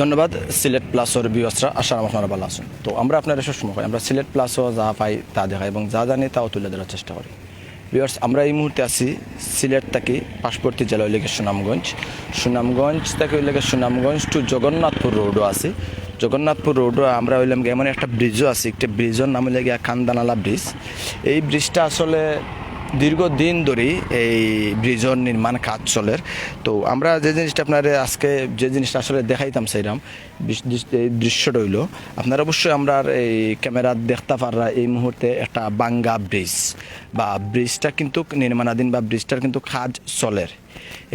ধন্যবাদ, সিলেট প্লাসর বিয়সরা আশা আপনারা ভালো আছেন। তো আমরা আপনারা সবসময় করি, আমরা সিলেট প্লাসও যা পাই তা দেখাই এবং যা জানি তাও তুলে ধরার চেষ্টা করি। বিয়ার্স আমরা এই মুহূর্তে আছি সিলেট থেকে পার্শ্ববর্তী জেলা লেগে সুনামগঞ্জ। সুনামগঞ্জ থেকে লেগে সুনামগঞ্জ টু জগন্নাথপুর রোডও আছে। জগন্নাথপুর রোডও আমরা হইলাম এমন একটা ব্রিজও আছে, একটা ব্রিজের নাম হইলে গিয়া কান্দানালা ব্রিজ এই ব্রিজটা আসলে দীর্ঘদিন ধরেই এই ব্রিজর নির্মাণ কাজ চলের তো আমরা যে জিনিসটা আপনার আজকে যে জিনিসটা আসলে দেখাইতাম সেইরাম দৃশ্যটা হইল আপনারা অবশ্যই আমরা এই ক্যামেরা দেখতে পাররা এই মুহূর্তে একটা বাঙ্গা ব্রিজ। বা ব্রিজটা কিন্তু নির্মাণাধীন বা ব্রিজটার কিন্তু কাজ চলের।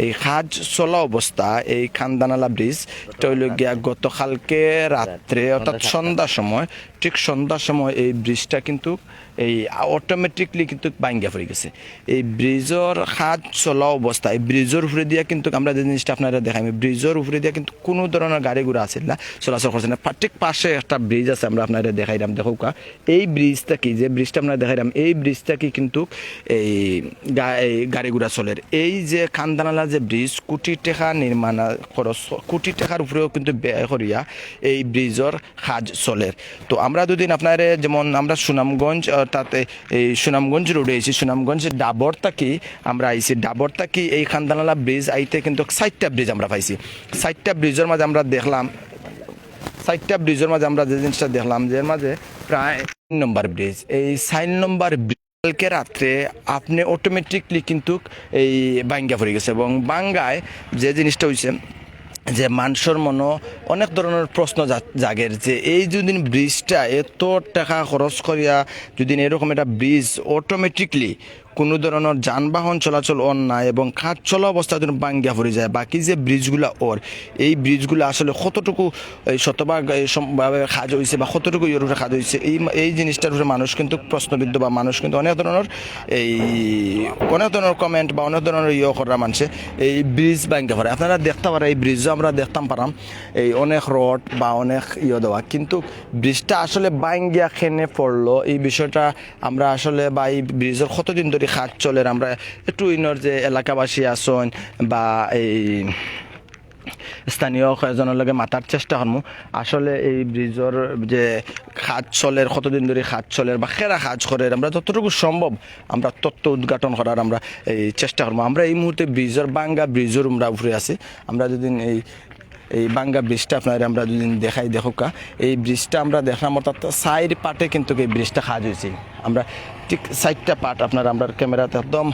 এই কাজ চলা অবস্থা এই খানদানালা ব্রিজ এটা হইল গিয়া গতকালকে রাত্রে অর্থাৎ সন্ধ্যার সময় ঠিক সন্ধ্যার সময় এই ব্রিজটা কিন্তু এই অটোমেটিকলি কিন্তু ভাঙ্গা পড়ে গেছে। এই ব্রিজের কাজ চলা অবস্থা এই ব্রিজের উপরে দিয়া কিন্তু আমরা যে জিনিসটা আপনারা দেখাই ব্রিজের উপরে দিয়া কিন্তু কোনো ধরনের গাড়ি ঘোড়া আছে না চলাচল করছে না। ঠিক পাশে একটা ব্রিজ আছে, আমরা আপনারা দেখাইলাম দেখো কা এই ব্রিজটা কি? যে ব্রিজটা আমরা দেখাইলাম এই ব্রিজটা কি কিন্তু এই এই গাড়ি ঘোড়া চলের এই যে খানদানালা যে ব্রিজ কোটি টাকা নির্মাণ, খরচ, কোটি টাকার উপরেও কিন্তু ব্যয় করিয়া এই ব্রিজের কাজ চলের তো আমরা দুদিন আপনার যেমন আমরা সুনামগঞ্জ তাতে এই সুনামগঞ্জ রোডে আইছি। সুনামগঞ্জ ডাবর থাকি আমরা আইছি। ডাবর থাকি এই খানদানালা ব্রিজ আইতে কিন্তু সাইটটা ব্রিজ আমরা পাইছি। সাইটটা ব্রিজের মাঝে আমরা দেখলাম সাইটটা ব্রিজের মাঝে আমরা যে জিনিসটা দেখলাম, যে মাঝে প্রায় নম্বর ব্রিজ। এই সাইন নম্বর কালকে রাত্রে আপনি অটোমেটিকলি কিন্তু এই বাঙ্গা পড়ে গেছে এবং বাঙ্গায় যে জিনিসটা হয়েছে যে মানুষের মনে অনেক ধরনের প্রশ্ন জাগের যে এই যদি ব্রিজটা এত টাকা খরচ করিয়া যদি এরকম একটা ব্রিজ অটোমেটিকলি কোনো ধরনের যানবাহন চলাচল অন নাই এবং কাজ চলা অবস্থা যেন বাঙ্গিয়া পড়ে যায়। বাকি যে ব্রিজগুলো ওর, এই ব্রিজগুলো আসলে কতটুকু শতভাগ সম্ভাবে কাজ হয়েছে বা কতটুকু ইয়ের উপরে কাজ হয়েছে এই এই জিনিসটার উপরে মানুষ কিন্তু প্রশ্নবিদ্ধ বা মানুষ কিন্তু অনেক ধরনের এই, অনেক ধরনের কমেন্ট বা অনেক ধরনের ইয়ে করা মানুষে এই ব্রিজ বাঙ্গা পড়ে। আপনারা দেখতে পারেন, এই ব্রিজও আমরা দেখতাম পারাম, এই অনেক রড বা অনেক ইয়ে দেওয়া। কিন্তু ব্রিজটা আসলে বাঙ্গিয়া খেনে পড়ল, এই বিষয়টা আমরা আসলে বা এই ব্রিজের কতদিন ধরে কাজ চলে, আমরা একটু ইনর যে এলাকাবাসী আসন বা এই স্থানীয় কয়েকজনের লগে মাতার চেষ্টা করমু আসলে এই ব্রিজের যে খাজ চলের কতদিন ধরে খাজ চলের বা খেরা কাজ করে আমরা যতটুকু সম্ভব আমরা তত্ত্ব উদ্ঘাটন করার আমরা এই চেষ্টা করব আমরা এই মুহূর্তে ব্রিজের বাঙ্গা ব্রিজের আমরা উপরে আছি। আমরা যদি এই এই বাঙ্গা ব্রিজটা আপনার আমরা দুদিন দেখাই দেখুকা এই ব্রিজটা আমরা দেখলাম, অর্থাৎ সাইড পাটে কিন্তু এই ব্রিজটা কাজ হয়েছে। আমরা ঠিক সাইডটা পাট আপনার আমরা ক্যামেরাতে একদম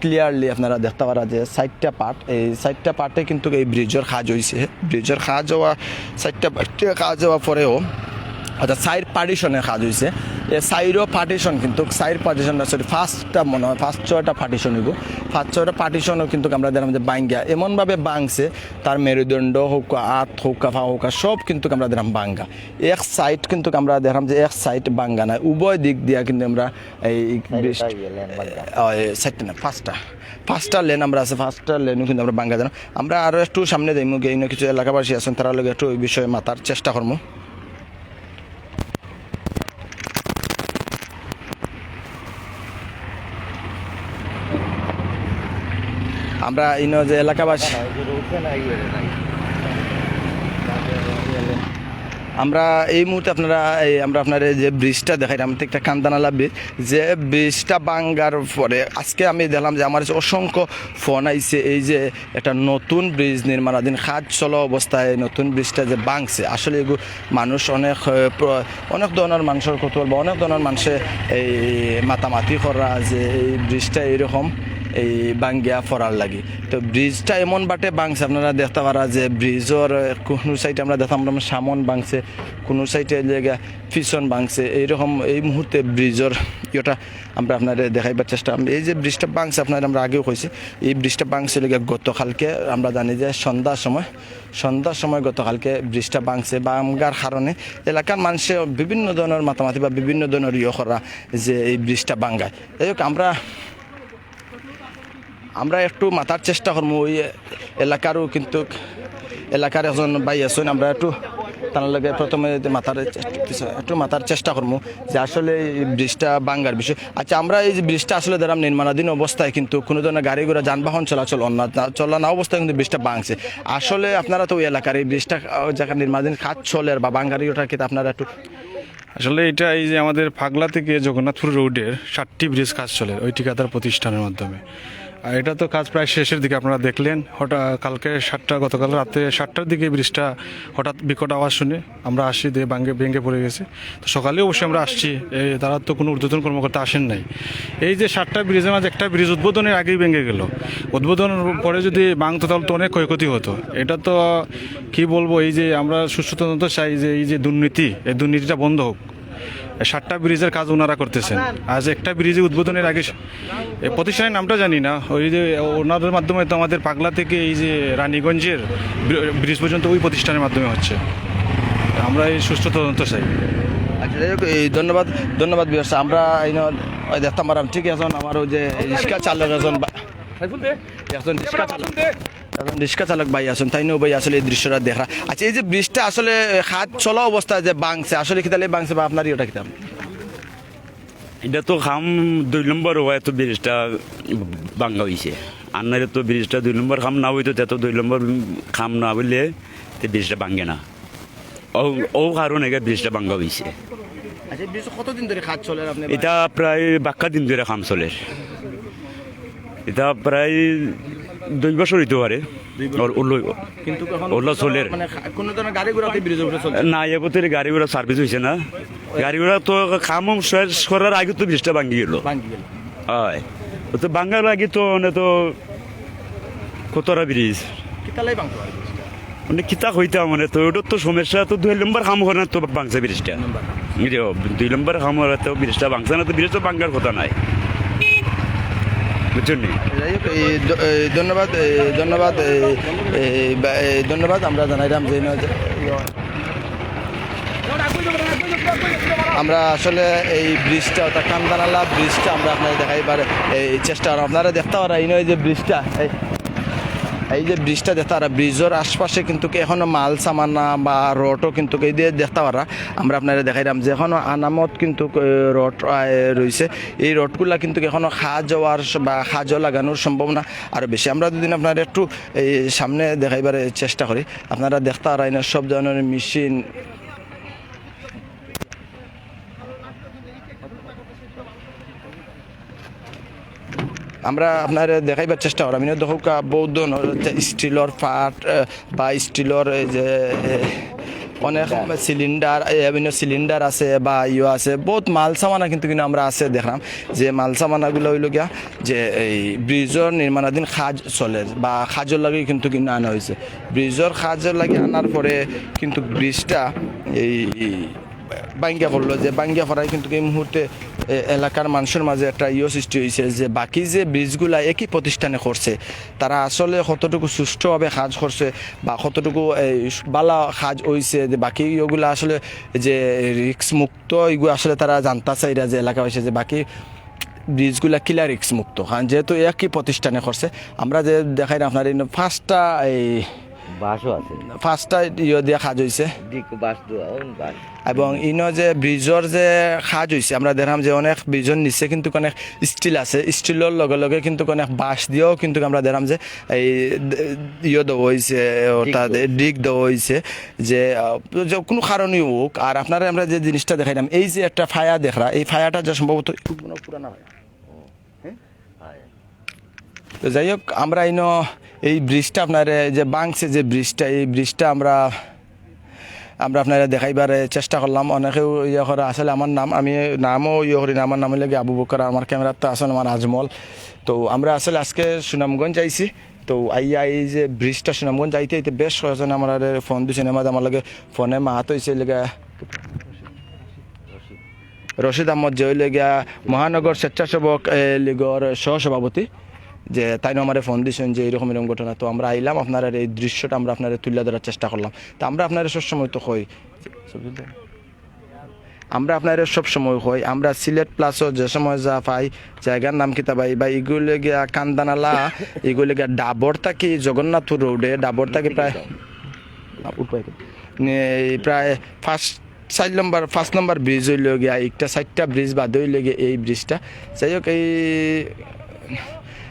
ক্লিয়ারলি আপনারা দেখতে পারা যে সাইডটা পার্ট এই সাইডটা পার্টে কিন্তু এই ব্রিজের কাজ হয়েছে। ব্রিজের কাজ হওয়া সাইডটা পার্টে কাজ হওয়া পরেও অর্থাৎ সাইড পার্টিশনের কাজ হয়েছে এই সাইডও পার্টিশন কিন্তু সাইড পার্টিশন সরি ফার্স্টটা মনে হয় ফার্স্ট ছয়টা পার্টিশন হইব ফার্স্ট ছয়টা পার্টিশনও কিন্তু আমরা দেখলাম যে বাঙ্গা এমনভাবে বাংছে তার মেরুদণ্ড হোক আত হোক ফা হোক সব কিন্তু আমরা দেখলাম বাঙ্গা এক সাইড কিন্তু আমরা দেখলাম যে এক সাইড বাঙ্গা নাই। উভয় দিক দিয়া কিন্তু আমরা এই সাইডটা না পাঁচটা পাঁচটা লেন আমরা আছে পাঁচটা লেনও কিন্তু আমরা বাঙ্গা জানো। আমরা আরও একটু সামনে যাইমু গিয়ে কিছু এলাকাবাসী আছেন তারা লগে একটু ওই বিষয়ে মাতার চেষ্টা করব আমরা ইনো যে এলাকাবাসী আমরা এই মুহূর্তে আপনারা এই আমরা আপনার যে ব্রিজটা দেখাই দেখাইলাম একটা কান্দানালা ব্রিজ যে ব্রিজটা বাঙ্গার পরে আজকে আমি দেখলাম যে আমার যে অসংখ্য ফোন আইছে এই যে একটা নতুন ব্রিজ নির্মাণাধীন কাজ চলা অবস্থায় নতুন ব্রিজটা যে বাংছে আসলে এগুলো মানুষ অনেক অনেক ধরনের মানুষের কৌতূহল বা অনেক ধরনের মানুষের এই মাতামাতি করা যে এই ব্রিজটা এইরকম এই বাঙ্গিয়া ফরার লাগি। তো ব্রিজটা এমন বাটে বাংছে, আপনারা দেখতে পারা যে ব্রিজের কোনো সাইডে আমরা দেখতাম আমরা সামন বাংছে, কোনো সাইডে জায়গা পিছন বাংছে, এইরকম এই মুহূর্তে ব্রিজের ইয়েটা আমরা আপনার দেখাইবার চেষ্টা এই যে ব্রিজটা বাংছে আপনার আমরা আগেও কইছি, এই ব্রিজটা বাংছে লেগে গতকালকে আমরা জানি যে সন্ধ্যার সময় সন্ধ্যার সময় গতকালকে ব্রিজটা বাংছে। বাঙ্গার কারণে এলাকার মানুষে বিভিন্ন ধরনের মাতামাতি বা বিভিন্ন ধরনের ইয়ে করা যে এই ব্রিজটা বাঙ্গায় যাই আমরা আমরা একটু মাথার চেষ্টা করব ওই এলাকারও কিন্তু এলাকার একজন ভাই আছেন, আমরা একটু তার লগে প্রথমে মাথার একটু মাথার চেষ্টা করব যে আসলে এই ব্রিজটা বাঙ্গার বিষয়। আচ্ছা আমরা এই ব্রিজটা আসলে ধরাম নির্মাণাধীন অবস্থায় কিন্তু কোনো ধরনের গাড়ি ঘোড়া, যানবাহন চলাচল অন্য চলা না অবস্থায় কিন্তু ব্রিজটা বাংছে আসলে আপনারা তো ওই এলাকার এই ব্রিজটা জায়গা নির্মাণাধীন কাজ চলে বা বাঙ্গারি ওটা কিন্তু আপনারা একটু আসলে এটা এই যে আমাদের ফাগলা থেকে জগন্নাথপুর রোডের সাতটি ব্রিজ কাজ চলে ওই ঠিকাদার প্রতিষ্ঠানের মাধ্যমে। এটা তো কাজ প্রায় শেষের দিকে, আপনারা দেখলেন। হঠাৎ কালকে সাতটা, গতকাল রাতে সাতটার দিকে ব্রিজটা হঠাৎ বিকট আওয়াজ শুনে আমরা আসি, দিয়ে ভাঙ্গে, ভেঙে পড়ে গেছে। তো সকালে অবশ্যই আমরা আসছি তারা তো কোনো ঊর্ধ্বতন কর্মকর্তা আসেন নাই। এই যে সাতটা ব্রিজের মাঝে একটা ব্রিজ উদ্বোধনের আগেই ভেঙে গেল। উদ্বোধনের পরে যদি ভাঙতো তাহলে তো অনেক ক্ষয়ক্ষতি হতো। এটা তো, কি বলব, এই যে আমরা সুস্থ তদন্ত চাই যে এই যে দুর্নীতি, এই দুর্নীতিটা বন্ধ হোক। সাতটা ব্রিজের কাজ ওনারা করতেছেন। আজ একটা ব্রিজে উদ্বোধনের আগে প্রতিষ্ঠানের নামটা জানি না। ওই যে ওনাদের মাধ্যমে তো আমাদের পাগলা থেকে এই যে রানীগঞ্জের ব্রিজ পর্যন্ত ওই প্রতিষ্ঠানের মাধ্যমে হচ্ছে। আমরা এই সুস্থ তদন্ত চাই। আচ্ছা যাই হোক, এই ধন্যবাদ ধন্যবাদ বিয়ার্স আমরা এই ওই দেখতাম ঠিক আছে আমার ওই যে রিক্সা চালক বা- একজন রিক্সা চালক। রিক্সা চালক ভাই আছেন তাই নিয়েও ভাই আসলে এই দৃশ্যটা দেখা। আচ্ছা এই যে ব্রিজটা আসলে হাত চলা অবস্থায় যে বাংছে আসলে কিতালে বাংছে বা আপনার ইয়েটা কিতাম এটা তো খাম দুই নম্বর হয় তো ব্রিজটা ভাঙ্গা হয়েছে আর নাহলে তো ব্রিজটা দুই নম্বর খাম না হইতো তো দুই নম্বর খাম না হইলে তে ব্রিজটা ভাঙ্গে না। ও ও কারণে ব্রিজটা ভাঙ্গা হয়েছে আচ্ছা কতদিন ধরে খাত চলে এটা প্রায় বাক্কা দিন ধরে খাম চলে। এটা প্রায় দুই বছর হইতে পারে। কিন্তু। মানে কোনো ধরনের গাড়ি ঘোড়া না এবছর গাড়ি ঘোড়া সার্ভিস হয়েছে না। গাড়ি ঘোড়া তো খাম শেষ করার আগে তো ব্রিজটা ভাঙ্গি গেল। হয়। তো বাঙ্গাল আগে তো মানে তো কতরা ব্রিজ মানে কিতা হইতা মানে তো ওটার তো সমস্যা তো দুই নম্বর কাম করে না তো বাংছে ব্রিজটা? দুই নম্বর। কাম করে তো ব্রিজটা বাংছে না তো ব্রিজ তো বাঙ্গার কথা নাই। বুঝছেন ধন্যবাদ ধন্যবাদ ধন্যবাদ, আমরা জানাইলাম যে আমরা আসলে এই ব্রিজটা, অর্থাৎ কান্দানালা ব্রিজটা আমরা আপনাকে দেখাইবার, এই চেষ্টা। আপনারা দেখতে পারা এই নয় যে ব্রিজটা এই যে ব্রিজটা দেখতে পারা, ব্রিজের আশপাশে কিন্তু এখনও এখনও মাল সামানা বা রোডও কিন্তু এই দিয়ে দেখতে পারা। আমরা আপনারা দেখাইলাম যে এখনও আনামত কিন্তু রোড রয়েছে এই রোডগুলা কিন্তু এখনও খা যাওয়ার বা খাজ লাগানোর সম্ভাবনা আরও বেশি। আমরা দুদিন আপনার একটু, এই, সামনে দেখাইবার চেষ্টা করি। আপনারা দেখতে পারা সব ধরনের মেশিন আমরা আপনার দেখাইবার চেষ্টা করি। আমি দেখুক বৌদ্ধ স্টিলর আহ, বা স্টিলর যে অনেক সিলিন্ডার বিভিন্ন সিলিন্ডার আছে বা ইয়ে আছে। বহুত মাল সামানা কিন্তু কিন্তু আমরা আছে দেখলাম। যে মাল সামানাগুলো হইল গিয়া যে এই ব্রিজর নির্মাণাধীন খাজ চলে বা খাজর লাগে কিন্তু কিনে আনা হয়েছে ব্রিজর খাজর লাগে আনার পরে কিন্তু ব্রিজটা এই বাঙ্গিয়া করল যে বাঙ্গিয়া করায় কিন্তু এই মুহূর্তে এলাকার মানুষের মাঝে একটা ইয়ে সৃষ্টি হয়েছে যে বাকি যে ব্রিজগুলা একই প্রতিষ্ঠানে করছে, তারা আসলে কতটুকু সুষ্ঠুভাবে কাজ করছে বা কতটুকু বালা কাজ হয়েছে যে বাকি ইয়েগুলা আসলে যে রিক্স মুক্ত এগুলো আসলে তারা জানতে চাইরা যে এলাকা হয়েছে যে বাকি ব্রিজগুলা কিলা রিক্স মুক্ত কারণ যেহেতু একই প্রতিষ্ঠানে করছে, আমরা যে দেখাই না আপনার ফার্স্টটা, এই বাসও আছে। ফার্স্টটা ইয়ে দিয়ে কাজ হয়েছে বাস এবং ইনো যে ব্রিজর যে সাজ হয়েছে আমরা দেখলাম যে অনেক ব্রিজর নিচে কিন্তু অনেক স্টিল আছে। স্টিলের লগে লগে কিন্তু অনেক বাঁশ দিয়েও কিন্তু আমরা দেখলাম যে এই ইয়ে দেওয়া হয়েছে অর্থাৎ ডিগ দেওয়া। হয়েছে যে যে কোনো কারণই হোক। আর আপনারা আমরা যে জিনিসটা দেখাইলাম এই যে একটা ফায়া দেখরা এই ফায়াটা যে সম্ভবত পুরানা ফায়া তো যাই হোক, আমরা ইনো এই ব্রিজটা আপনার যে বাংছে যে ব্রিজটা, এই ব্রিজটা আমরা আমরা আপনারা দেখাইবার চেষ্টা করলাম। অনেকেও ইয়ে করে, আসলে আমার নাম আমি নামও ইয়ে করি না আমার নাম লাগে আবু বকর, আমার ক্যামেরাতে আসলে আমার আজমল। তো আমরা আসলে আজকে সুনামগঞ্জ আইছি। তো আইয়া এই যে ব্রিজটা সুনামগঞ্জ আইতে আইতে বেশ কয়েকজন আমার ফোন দিছে নেমাদ আমার লাগে ফোনে মাহাত হয়েছে লেগে রশিদ আহমদ যে হইলে মহানগর স্বেচ্ছাসেবক লীগর সহসভাপতি। যে তাই আমার ফোন দিয়েছেন যে এরকম এরকম ঘটনা। তো আমরা আইলাম, আপনার এই দৃশ্যটা আমরা আপনার তুলে ধরার চেষ্টা করলাম। তো আমরা আপনার সবসময় তো হই। আমরা আপনার সব সময় হই। আমরা সিলেট প্লাসও যে সময় যা পাই, জায়গার নাম কিতা বা এগুলো গিয়া কান্দানালা, এগুলো গিয়া ডাবর থাকি জগন্নাথপুর রোডে? ডাবর থাকি প্রায় প্রায় ফার্স্ট, চার নম্বর, ফার্স্ট নম্বর ব্রিজ হইল গিয়া, একটা চারটা ব্রিজ বাদ হইল গিয়ে এই ব্রিজটা যাই হোক, এই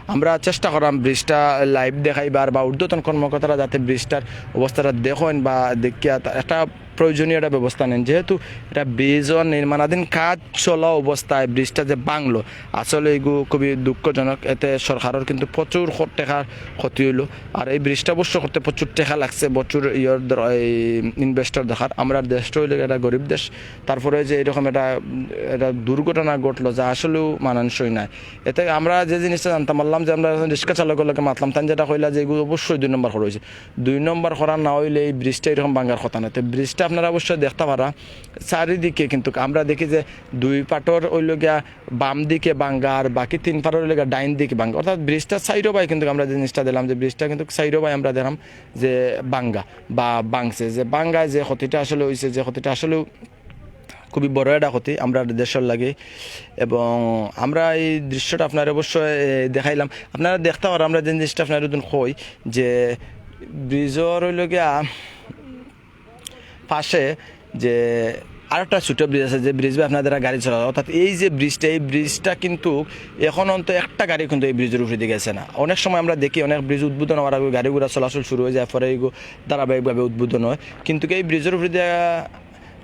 আমরা চেষ্টা করাম ব্রিজটা লাইভ দেখাইবার বা ঊর্ধ্বতন কর্মকর্তারা যাতে ব্রিজটার অবস্থাটা দেখেন বা দেখিয়া একটা প্রয়োজনীয় একটা ব্যবস্থা নেন। যেহেতু এটা ব্রিজ নির্মাণাধীন কাজ চলা অবস্থায় ব্রিজটা যে বাংলো আসলে এগুলো খুবই দুঃখজনক। এতে সরকারের কিন্তু প্রচুর টাকার ক্ষতি হইল। আর এই ব্রিজটা অবশ্য করতে প্রচুর টাকা লাগছে, প্রচুর ইয়র ইনভেস্টর দেখার। আমরা দেশটা হইলে একটা গরিব দেশ। তারপরে যে এরকম একটা একটা দুর্ঘটনা ঘটলো, যা আসলেও মানানসই নাই। এতে আমরা যে জিনিসটা জানতাম পারলাম যে আমরা রিক্সা চালকের লোকে মাতলাম। তাই যেটা কইলা যে এগুলো অবশ্যই দুই নম্বর করা হয়েছে দুই নম্বর করা না হইলে এই ব্রিজটা এরকম বাঙ্গার কথা না। তো ব্রিজটা আপনারা অবশ্যই দেখতে পারা চারিদিকে কিন্তু আমরা দেখি যে দুই পাটর ওই গিয়া বাম দিকে বাঙ্গা আর বাকি তিন পাটর ওই ডাইন দিকে বাঙ্গা অর্থাৎ ব্রিজটা সাইডও পাই কিন্তু আমরা জিনিসটা দিলাম, যে ব্রিজটা কিন্তু সাইডও পাই আমরা দেখলাম যে বাঙ্গা বা বাংছে যে বাঙ্গায় যে ক্ষতিটা আসলে হয়েছে যে ক্ষতিটা আসলেও খুবই বড় একটা ক্ষতি আমরা দেশের লাগে। এবং আমরা এই দৃশ্যটা আপনার অবশ্যই দেখাইলাম। আপনারা দেখতে পারেন আমরা যে জিনিসটা আপনার কই যে ব্রিজর গিয়া পাশে যে আরেকটা ছোটো ব্রিজ আছে, যে ব্রিজ আপনাদের গাড়ি চলা অর্থাৎ এই যে ব্রিজটা এই ব্রিজটা কিন্তু এখন অন্ত একটা গাড়ি কিন্তু এই ব্রিজের উপরে গেছে না। অনেক সময় আমরা দেখি অনেক ব্রিজ উদ্বোধন হওয়ার আগে গাড়িগুলো চলাচল শুরু হয়ে যায়, পরে এইগুলো ধারাবাহিকভাবে উদ্বোধন হয়। কিন্তু এই ব্রিজের উপরে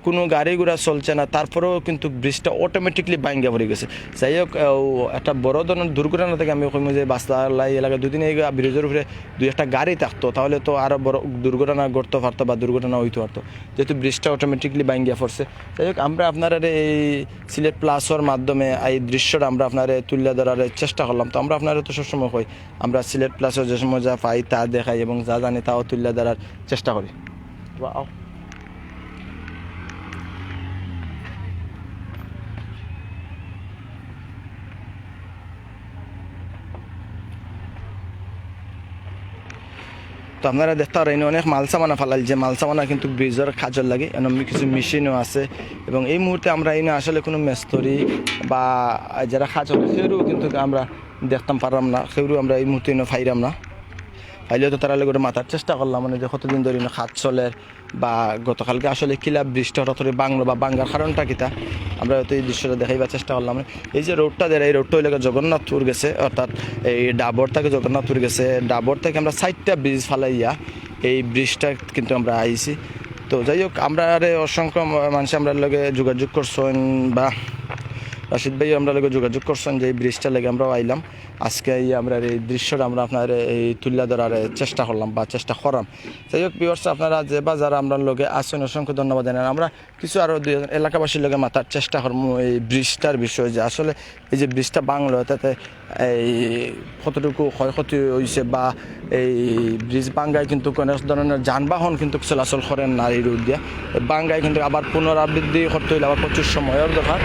কোনো গাড়ি ঘোড়া চলছে না, তারপরেও কিন্তু ব্রিজটা অটোমেটিকলি বাইঙ্গা পড়ে গেছে। যাই হোক একটা বড় ধরনের দুর্ঘটনা থেকে আমি কইম যে বাস্তা লাই এলাকায় দুদিন এই ব্রিজের উপরে দুই একটা গাড়ি থাকতো, তাহলে তো আরও বড় দুর্ঘটনা ঘটতে পারতো বা দুর্ঘটনা হইতে পারতো। যেহেতু ব্রিজটা অটোমেটিকলি বাইঙ্গা পড়ছে। যাই হোক, আমরা আপনার এই সিলেট প্লাসর মাধ্যমে এই দৃশ্যটা আমরা আপনার তুলে ধরার চেষ্টা করলাম। তো আমরা আপনারা তো সবসময় কই, আমরা সিলেট প্লাসর যে সময় যা পাই তা দেখাই এবং যা জানি তাও তুলে ধরার চেষ্টা করি। বা তো আপনারা দেখতে পারেন অনেক মালসামানা ফালাল যে মালসামানা কিন্তু ব্রিজের কাজের লাগে এরকম কিছু মেশিনও আছে। এবং এই মুহূর্তে আমরা এনে আসলে কোনো মেস্তরি বা যারা কাজ হবে সেও কিন্তু আমরা দেখতাম, পারলাম না। সেও আমরা এই মুহূর্তে এনে ফাইরাম না। ফাইলেও তো তারা করে মাথার চেষ্টা করলাম মানে যে কতদিন ধরে খাত চলে, বা গতকালকে আসলে কিলা বৃষ্টি হঠাৎ করে বাংলো বা বাঙ্গার কারণটা কিতা আমরা হয়তো এই দৃশ্যটা দেখাইবার চেষ্টা করলাম। এই যে রোডটা দেয় এই রোডটা হইলে জগন্নাথপুর গেছে, অর্থাৎ এই ডাবর থেকে জগন্নাথপুর গেছে, ডাবর থেকে আমরা সাইডটা ব্রিজ ফালাইয়া এই ব্রিজটা কিন্তু আমরা আইছি। তো যাই হোক, আমরা আরে অসংখ্য মানুষ আমরা লগে যোগাযোগ করছেন বা রাশিদ ভাই আমরা লগে যোগাযোগ করছেন যে এই ব্রিজটা লেগে আমরাও আইলাম। আজকে এই আমরা এই দৃশ্যটা আমরা আপনার এই তুলে ধরার চেষ্টা করলাম বা চেষ্টা করাম। যাই হোক বিবর্ষ আপনারা যে বা যারা আমরা লগে আসছেন অসংখ্য ধন্যবাদ জানান আমরা কিছু আরও দুই এলাকাবাসীর লগে মাথার চেষ্টা করব এই ব্রিজটার বিষয়ে যে আসলে এই যে ব্রিজটা বাংলো, তাতে এই কতটুকু ক্ষয়ক্ষতি হয়েছে বা এই ব্রিজ বাঙ্গায় কিন্তু অনেক ধরনের যানবাহন কিন্তু চলাচল করেন না এই দিয়ে। বাঙ্গায় কিন্তু আবার পুনরাবৃদ্ধি করতে হইলে আবার প্রচুর সময়ের দরকার।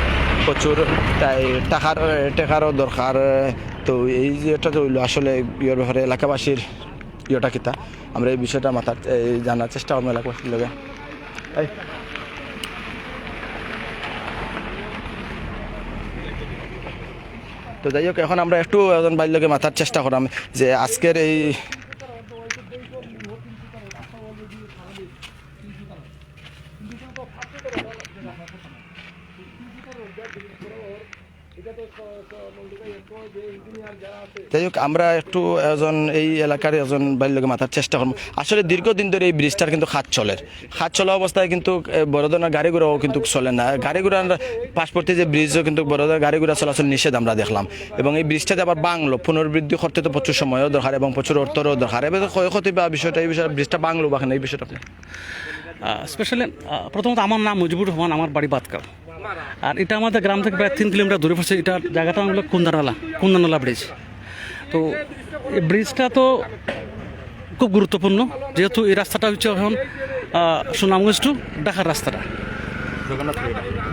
প্রচুর, তাই টাকার, টাকারও দরকার, তো এই যে এটা তো হইল আসলে ইয়ের ব্যাপারে এলাকাবাসীর ইয়েটা কিতা? আমরা এই বিষয়টা মাথার জানার চেষ্টা করব এলাকাবাসীর এই। তো যাই হোক, এখন আমরা একটু একজন বাল্যকে মাথার চেষ্টা করাম যে আজকের এই যাই হোক, আমরা একটু এজন এই এলাকার এজন বাল্যকে মাথার চেষ্টা করব। আসলে দীর্ঘদিন ধরে এই ব্রিজটার কিন্তু হাত চলের হাত চলা অবস্থায় কিন্তু বড় গাড়ি ঘোড়াও কিন্তু চলে না। গাড়ি ঘোড়ার পাসপোর্টে যে ব্রিজও কিন্তু বড় গাড়ি ঘোড়া চলাচল নিষেধ আমরা দেখলাম। এবং এই ব্রিজটাতে আবার বাংলো, পুনর্বৃদ্ধি করতে তো প্রচুর সময়ও দরকার এবং প্রচুর অর্থরও দরকার। এবার ক্ষয়ক্ষতি বা বিষয়টা, এই বিষয়ে ব্রিজটা বাংলো বা এই বিষয়টা স্পেশালি প্রথমত আমার নাম মুজিবুর রহমান, আমার বাড়ি বাতকাল। আর এটা আমাদের গ্রাম থেকে প্রায় তিন কিলোমিটার দূরে পড়ছে। এটা জায়গাটা হলো কুন্দানালা কুন্দানালা ব্রিজ তো এই ব্রিজটা তো খুব গুরুত্বপূর্ণ, যেহেতু এই রাস্তাটা হচ্ছে এখন সুনামগঞ্জ টু ঢাকার রাস্তাটা।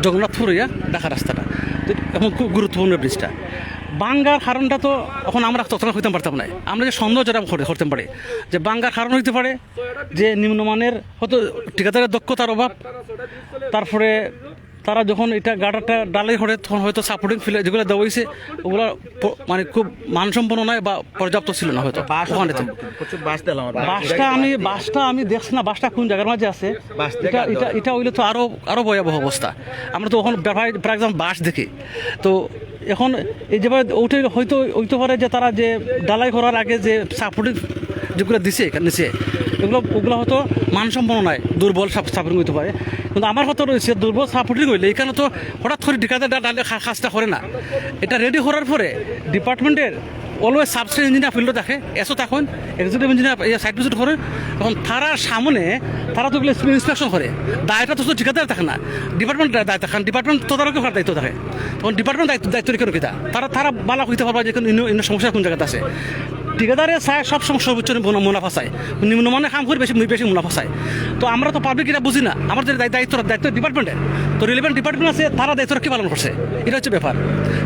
জগন্নাথপুর, ইয়া, ঢাকার রাস্তাটা। এখন খুব গুরুত্বপূর্ণ ব্রিজটা বাঙ্গার কারণটা তো এখন আমরা ততটা হইতে পারতাম না। আমরা যে সন্দেহ যেটা করে করতে পারি, যে বাঙ্গার কারণ হইতে পারে, যে নিম্নমানের হয়তো ঠিকাদারের দক্ষতার অভাব, তারপরে তারা যখন এটা গাটারটা ডালে করে তখন হয়তো সাপোর্টিং ফিলে যেগুলো দেওয়া হয়েছে ওগুলো মানে খুব মানসম্পন্ন নয় বা পর্যাপ্ত ছিল না হয়তো ওখানে। বাসটা আমি বাসটা আমি দেখছি না বাসটা কোন জায়গার মাঝে আছে? এটা এটা এটা হইলে তো আরও আরও ভয়াবহ অবস্থা। আমরা তো ওখানে ফর এক্সাম্পল বাস দেখি। তো এখন এই যেভাবে উঠে হয়তো হইতে পারে যে তারা যে ডালাই করার আগে যে সাপোর্টিং যেগুলো দিছে নিচে এগুলো, ওগুলো হয়তো মানসম্পন্ন নয় দুর্বল সাপোর্টিং হইতে পারে। কিন্তু আমার হতো রয়েছে, দুর্বল সাপোর্টিং হইলে এখানে তো হঠাৎ করে ঠিকাদার ডালে কাজটা করে না। এটা রেডি করার পরে ডিপার্টমেন্টের অলওয়েজ সাবস্টেন্স ইঞ্জিনিয়ার ফিল্ডত থাকে এসো তখন এক্সিকিউটিভ ইঞ্জিনিয়ার সাইড ভিজিট করে তখন থারার সামনে তারা তো ইন্সপেকশন করে। দায়টা তো ঠিকাদার থাকে না ডিপার্টমেন্ট দায়িত্ব থাকে ডিপার্টমেন্ট তদারকি করার দায়িত্ব থাকে। তখন ডিপার্টমেন্ট দায়িত্ব দায়িত্ব রেখে রেখে তারা তারা বালা হইতে পারবা যে কোনো সমস্যা কোন জায়গাতে আছে। ঠিকাদারে চায় সব সময় সর্বোচ্চ মুনা- মুনাফা চায় নিম্নমানে কাম করে বেশি বেশি মুনাফা চায় তো আমরা তো পাবলিক এটা বুঝি না। আমার যে দায়- দায়িত্ব দায়িত্ব ডিপার্টমেন্টের তো রিলেভেন্ট ডিপার্টমেন্ট আছে, তারা দায়িত্ব কী পালন করছে? এটা হচ্ছে ব্যাপার।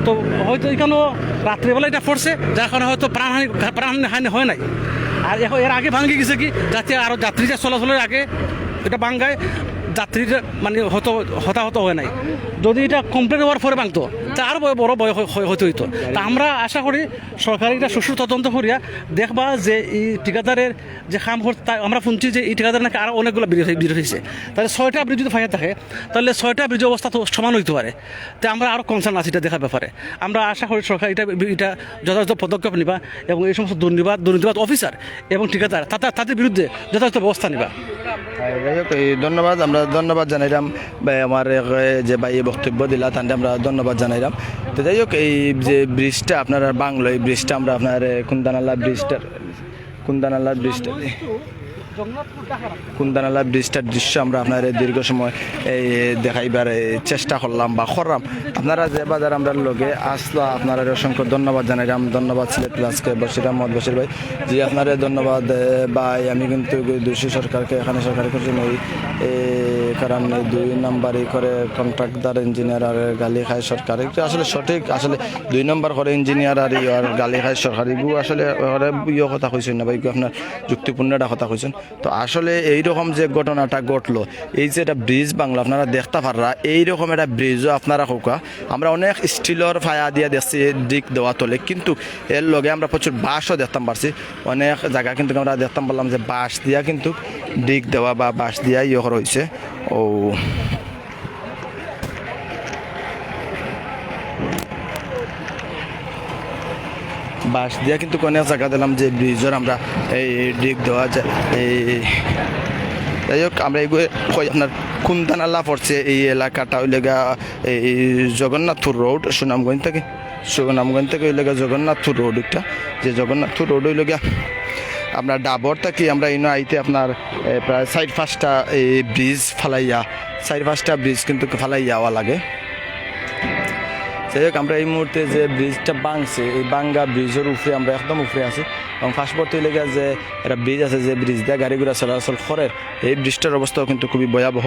তো হয়তো এখানেও রাত্রেবেলা এটা পড়ছে, যার কারণে হয়তো প্রাণহানি প্রাণহানি হানি হয় নাই। আর এখন এর আগে ভাঙ্গি গেছে কি? যাতে আরও যাত্রীরা চলাচলের আগে এটা ভাঙ্গায়। যাত্রীরা মানে হয়তো হতাহত হয় নাই। যদি এটা কমপ্লেন হওয়ার পরে ভাঙতো, তা আরও বড় বয় হতে হইতো। তা আমরা আশা করি সরকারি এটা সুষ্ঠু তদন্ত করিয়া দেখবা যে এই ঠিকাদারের যে খাম তা আমরা শুনছি যে এই ঠিকাদার নাকি আরও অনেকগুলো ব্রিজ হয়েছে তাহলে ছয়টা ব্রিজ যদি ফাঁকা থাকে, তাহলে ছয়টা ব্রিজ অবস্থা তো সমান হইতে পারে। তা আমরা আরও কনসার্ন আছি এটা দেখার ব্যাপারে। আমরা আশা করি সরকার এটা এটা যথাযথ পদক্ষেপ নিবা এবং এই সমস্ত দুর্নীতিবাদ দুর্নীতিবাদ অফিসার এবং ঠিকাদার তাদের বিরুদ্ধে যথাযথ ব্যবস্থা নিবা। এই ধন্যবাদ। আমরা ধন্যবাদ জানাইলাম আমার যে ভাই বক্তব্য দিলা তাহলে আমরা ধন্যবাদ জানাইলাম তো যাই হোক, এই যে ব্রিজটা আপনার বাংলো, এই ব্রিজটা আমরা আপনার কুন্দানাল্লা ব্রিজটা ব্রিজটার কুন্দানালা ব্রিজটা কুন্দানালা ব্রিজটার দৃশ্য আমরা আপনার দীর্ঘ সময় এই দেখাইবার চেষ্টা করলাম বা করলাম। আপনারা যে বাজার আমরা লগে আসলো আপনারা অসংখ্য ধন্যবাদ জানাইলাম ধন্যবাদ সিলেট প্লাসকে বসির আহমদ বসির ভাই। জি আপনারা ধন্যবাদ ভাই। আমি কিন্তু দোষী সরকারকে এখানে এ, কারণ দুই নাম্বারই করে কন্ট্রাক্টদার ইঞ্জিনিয়ার আর গালি খায় সরকার। এটা আসলে সঠিক আসলে দুই নম্বর করে ইঞ্জিনিয়ার আর ই আর গালি খায় সরকার। এগুলো আসলে ইয়ে কথা কইছেন না ভাই আপনার যুক্তিপূর্ণ একটা কথা কইছেন। তো আসলে এইরকম যে ঘটনাটা ঘটলো, এই যে এটা ব্রিজ বাংলা, আপনারা দেখতে পাররা, এইরকম একটা ব্রিজও আপনারা হোকা। আমরা অনেক স্টিলের ফায়া দিয়ে দেখছি দিক দেওয়া তোলে, কিন্তু এর লগে আমরা প্রচুর বাঁশও দেখতাম পারছি। অনেক জায়গা কিন্তু আমরা দেখতাম পারলাম যে বাঁশ দিয়া কিন্তু দিক দেওয়া বা বাঁশ দিয়া ইয়ে হয়েছে ও বাঁশ দিয়া কিন্তু অনেক জায়গা দিলাম যে ব্রিজের আমরা এই দিক দেওয়া যায় এই যাই হোক আমরা এগুলো কই আপনার কুন্দানালা পড়ছে এই এলাকাটা ওই লেগা এই জগন্নাথপুর রোড, সুনামগঞ্জ থেকে সুনামগঞ্জ থেকে ওই লেগা জগন্নাথপুর রোড একটা। যে জগন্নাথপুর রোড ওই লেগা আপনার ডাবর থেকে, আমরা ইনো আইতে আপনার প্রায় চার পাঁচটা এই ব্রিজ ফালাইয়া, চার পাঁচটা ব্রিজ কিন্তু ফালাইয়া যাওয়া লাগে। যাই হোক আমরা এই মুহূর্তে যে ব্রিজটা বাংছে এই বাঙ্গা ব্রিজের উপরে আমরা একদম উপরে আছি এবং ফাঁসপথে লেগে যে একটা ব্রিজ আছে, যে ব্রিজ দিয়ে গাড়ি ঘোড়া চলাচল করে, এই ব্রিজটার অবস্থাও কিন্তু খুবই ভয়াবহ।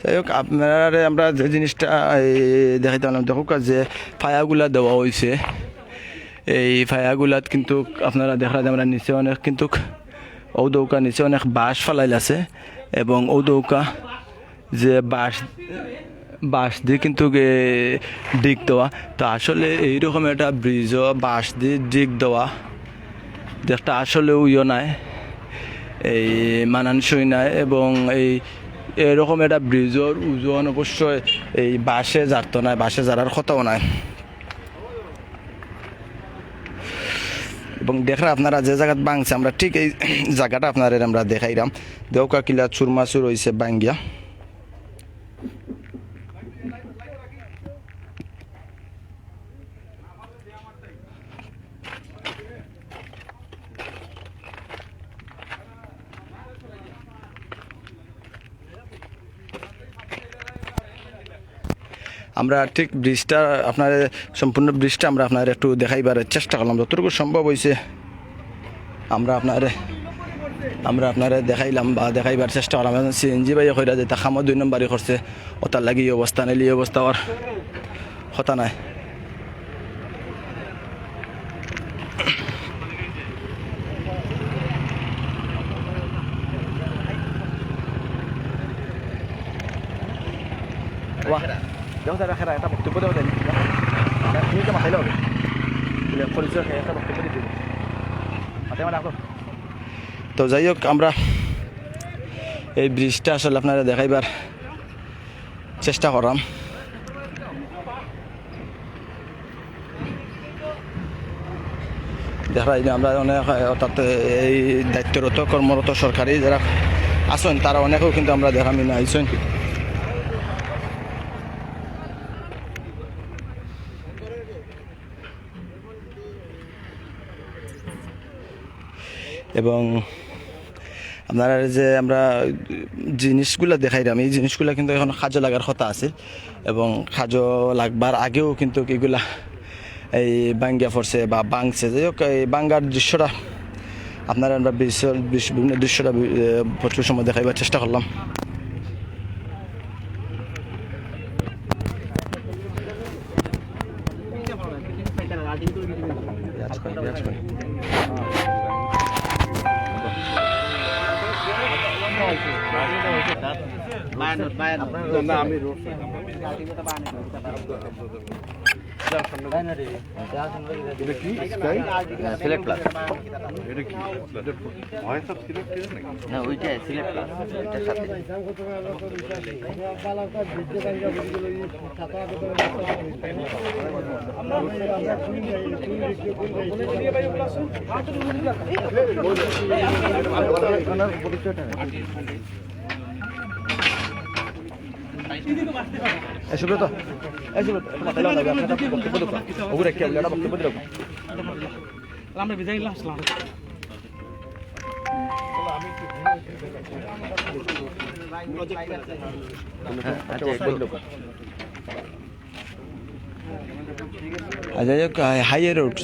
যাই হোক আপনারা আমরা যে জিনিসটা দেখাইতে পারলাম, দেখুক যে ফায়াগুলা দেওয়া হয়েছে এই ফায়াগুলাত কিন্তু আপনারা দেখা যায় আমরা নিচে অনেক কিন্তু ঔদৌকা নিচে অনেক বাঁশ ফালাইল আছে এবং ঔদৌকা যে বাঁশ বাঁশ দিয়ে কিন্তু দিক দেওয়া। তো আসলে এইরকম একটা ব্রিজও বাঁশ দিয়ে দিক দেওয়া। দেখটা আসলেও ইয়ে নাই, এই মানানসই নাই এবং এই এরকম একটা ব্রিজের ওজন অবশ্যই এই বাসে যারতো নাই বাসে যারার কথাও নাই। এবং দেখরা আপনারা যে জায়গাত বাংছে আমরা ঠিক এই জায়গাটা আপনাদের আমরা দেখাইলাম দেউকা কিলা চুরমাচুর রয়েছে বাঙ্গিয়া আমরা ঠিক ব্রিজটা, আপনার সম্পূর্ণ ব্রিজটা আমরা আপনার একটু দেখাইবার চেষ্টা করলাম। যতটুকু সম্ভব হয়েছে আমরা আপনার, আমরা আপনারা দেখাইলাম বা দেখাইবার চেষ্টা করলাম। সিএনজি বাই কইরা যে খামো দুই নম্বরই করছে। ওটার লাগি অবস্থা নাইলে এই অবস্থা আর হতা নাই বাবা দেখো তারা খেরা একটা বক্তব্য দেওয়া দেয়নি তুমি তো মাথাইলে হবে বলে পরিচয় খেয়ে একটা বক্তব্য দিতে হবে। হাতে মানে আসো। তো যাই হোক, আমরা এই ব্রিজটা আসলে আপনারা দেখাইবার চেষ্টা করাম দেখা যায় আমরা অনেক, অর্থাৎ এই দায়িত্বরত কর্মরত সরকারি যারা আছেন, তারা অনেকেও কিন্তু আমরা দেখা মিলে আইছেন। এবং আপনারা যে আমরা জিনিসগুলো দেখাইলাম এই জিনিসগুলো কিন্তু এখন সাজো লাগার কথা আছে এবং সাজো লাগবার আগেও কিন্তু এগুলা এই বাঙ্গিয়া পড়ছে বা বাংছে। যাই হোক এই বাঙ্গার দৃশ্যটা আপনারা আমরা বিভিন্ন দৃশ্যটা প্রচুর সময় দেখাইবার চেষ্টা করলাম। প্লাস না ওইটা সিলেট প্লাস ওইটার সাথে এই সুব্রত এই সুব্রত একটু মাথায় লাগাও না, আপনি একটা বক্তব্য দিও। ওগুলো কি বলে, বক্তব্য দিও। আমরা বিদায় নিলাম আসসালাম আচ্ছা একটু আর হাইয়ে রোড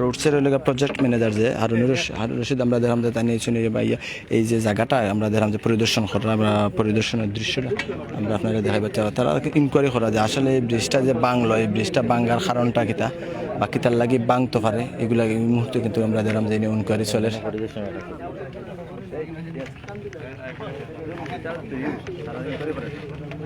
রোডসের এলাকা প্রজেক্ট ম্যানেজার যে হারুন হারুন রশিদ আমরা দেখলাম যে নিয়েছেন ভাইয়া, এই যে জায়গাটা, আমরা দেখলাম যে পরিদর্শন করা আমরা পরিদর্শনের দৃশ্যটা আমরা আপনারা দেখাই পাচ্ছি তারা ইনকোয়ারি করা যে আসলে এই ব্রিজটা যে বাংলো, এই ব্রিজটা বাঙ্গার কারণটা কিতা বা কিতার লাগি বাংতে পারে, এগুলা এই মুহূর্তে কিন্তু আমরা দেখলাম যে ইনকোয়ারি চলে।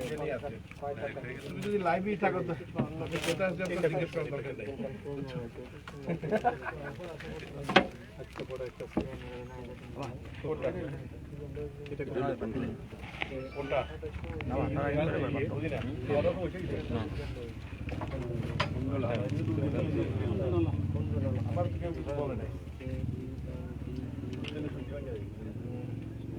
এখানেই আছে। তুমি যদি লাইভেই থাকো তো কোথায় আসবে আপনার জিজ্ঞেস করার দরকার নেই কোনটা? বুঝি না। আমার কেউ বলে নাই তা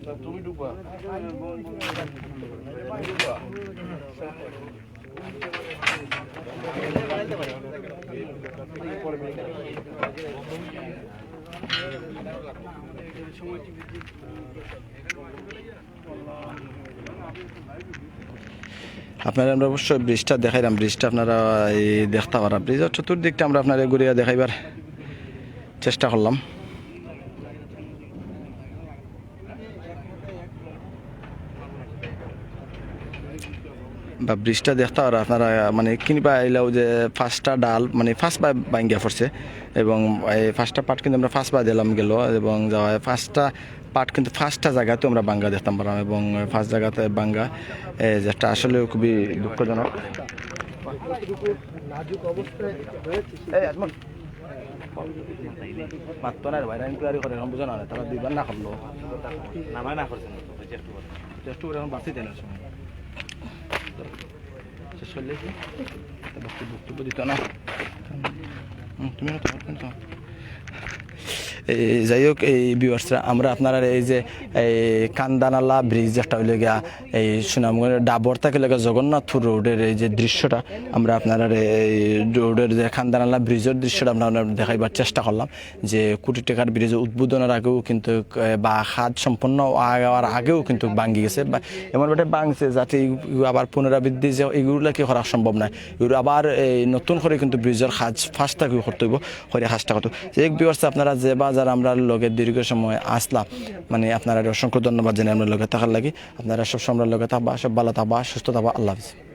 আপনারা আমরা অবশ্যই ব্রিজটা দেখাইলাম, ব্রিজটা আপনারা এই দেখতে পারা। ব্রিজের চতুর্দিকটা আমরা আপনারা ঘুরিয়া দেখাইবার চেষ্টা করলাম। বা ব্রিজটা দেখতে পারা আপনারা মানে কিনবা আইলেও যে ফার্স্টটা ডাল মানে ফার্স্ট বা বাঙ্গিয়া পড়ছে এবং এই ফার্স্টটা পার্ট কিন্তু আমরা ফার্স্ট বা দিলাম গেল এবং যাওয়া ফার্স্টটা পাট কিন্তু ফার্স্টটা জায়গাতে আমরা বাঙ্গা দেখতাম পারলাম এবং ফার্স্ট জায়গাতে বাঙ্গা যেটা আসলে খুবই দুঃখজনক। মাত্র না ভাইরা ইনকোয়ারি করে এখন না তারা দুইবার না করল। নামায় না করছেন টেস্ট করে এখন বাঁচি দেন সময় চলে বক্তব্য বক্তব্য দিত না হুম, তুমি না তোমার কিন্তু এই যাই হোক, এই ভিউয়ার্সরা আমরা আপনারা এই যে এই কান্দানালা ব্রিজ একটা হইলে গিয়া, এই সুনামগঞ্জ ডাবর থেকে লেগে জগন্নাথপুর রোডের এই যে দৃশ্যটা, আমরা আপনারা এই রোডের যে খান্দানালা ব্রিজের দৃশ্যটা আমরা দেখাইবার চেষ্টা করলাম, যে কোটি টাকার ব্রিজ উদ্বোধনের আগেও কিন্তু বা হাত সম্পন্ন হওয়ার আগেও কিন্তু ভাঙ্গি গেছে, বা এমনভাবে ভাঙছে যাতে আবার পুনরাবৃত্তি যে এগুলো কি করা সম্ভব নয়, এগুলো আবার, এই নতুন করে কিন্তু ব্রিজের কাজ ফার্স্ট থাকি করতে হইব, করে কাজটা করতে এক ব্যবস্থা আপনারা যে বাজার আমরা লগে দীর্ঘ সময় আসলাম। মানে আপনারা অসংখ্য ধন্যবাদ জানাই আমরা লগে থাকার লাগে। আপনারা সব সময় লগে থাকবা, সব ভালো থাকবা, সুস্থ থাকবা। আল্লাহ হাফিজ।